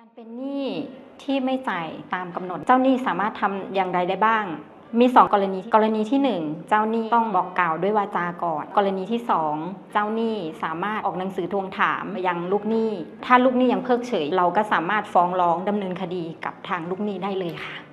การเป็นหนี้ที่ไม่จ่ายตามกำหนด เจ้าหนี้สามารถทำอย่างไรได้บ้าง มี 2 กรณีกรณีที่ 1 เจ้าหนี้ต้องบอกกล่าวด้วยวาจาก่อน กรณีที่ 2 เจ้าหนี้สามารถออกหนังสือทวงถามยังลูกหนี้ ถ้าลูกหนี้ยังเพิกเฉย เราก็สามารถฟ้องร้องดำเนินคดีกับทางลูกหนี้ได้เลยค่ะ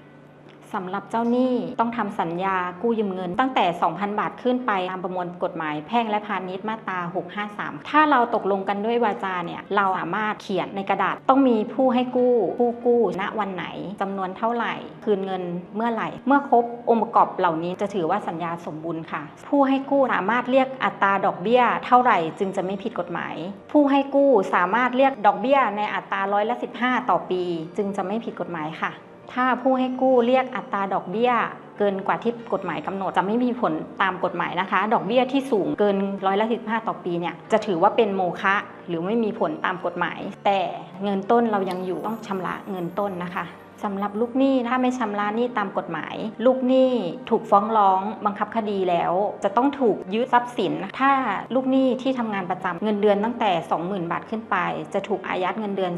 สำหรับเจ้าหนี้ต้องทำสัญญากู้ยืมเงิน ตั้งแต่ 2,000 บาทขึ้นไปตามประมวลกฎหมายแพ่งและพาณิชย์มาตรา 653 ถ้าเราตกลงกันด้วยวาจาเนี่ยเราสามารถเขียนในกระดาษ ต้องมีผู้ให้กู้ผู้กู้ณวันไหนจำนวนเท่าไหร่ คืนเงินเมื่อไหร่ เมื่อครบองค์ประกอบเหล่านี้จะถือว่าสัญญาสมบูรณ์ค่ะ ผู้ให้กู้สามารถเรียกอัตราดอกเบี้ย เท่าไหร่จึงจะไม่ผิดกฎหมาย ผู้ให้กู้สามารถเรียกดอกเบี้ย ในอัตราร้อยละ15 ต่อปี จึงจะไม่ผิดกฎหมายค่ะ ถ้าผู้ให้กู้เรียกอัตราดอกเบี้ย เกินกว่าที่กฎหมายกำหนดจะไม่มีผลตามกฎหมายนะคะ ดอกเบี้ยที่สูงเกินร้อยละสิต่อปีเนี่ยจะถือว่าเป็นโมฆะหรือไม่มีผลตามกฎหมาย แต่เงินต้นเรายังอยู่ต้องชำระเงินต้นนะคะสำหรับลูกหนี้ถ้าไม่ชำระหนี้ตามกฎหมาย ลูกหนี้ถูกฟ้องร้องบังคับคดีแล้ว จะต้องถูกยึดทรัพย์สิน ถ้าลูกหนี้ที่ทำงานประจำเงินเดือนตั้งแต่ 20,000 บาทขึ้นไป จะถูกอายัดเงินเดือน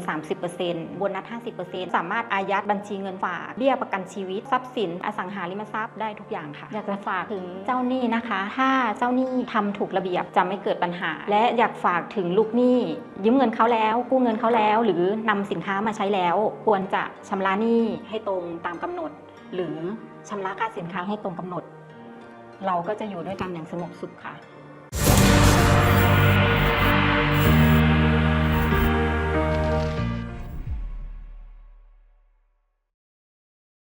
30%โบนัส 50%สามารถอายัดบัญชีเงินฝากเบี้ยประกันชีวิตทรัพย์สิน อสังหาริมทรัพย์ได้ทุกอย่างค่ะ อยากจะฝากถึงเจ้าหนี้นะคะ ถ้าเจ้าหนี้ทำถูกระเบียบจะไม่เกิดปัญหา และอยากฝากถึงลูกหนี้ยืมเงินเขาแล้ว กู้เงินเขาแล้ว หรือนำสินค้ามาใช้แล้ว ควรจะชำระหนี้ให้ตรงตามกำหนด หรือชำระค่าสินค้าให้ตรงกำหนด เราก็จะอยู่ด้วยกันอย่างสงบสุขค่ะ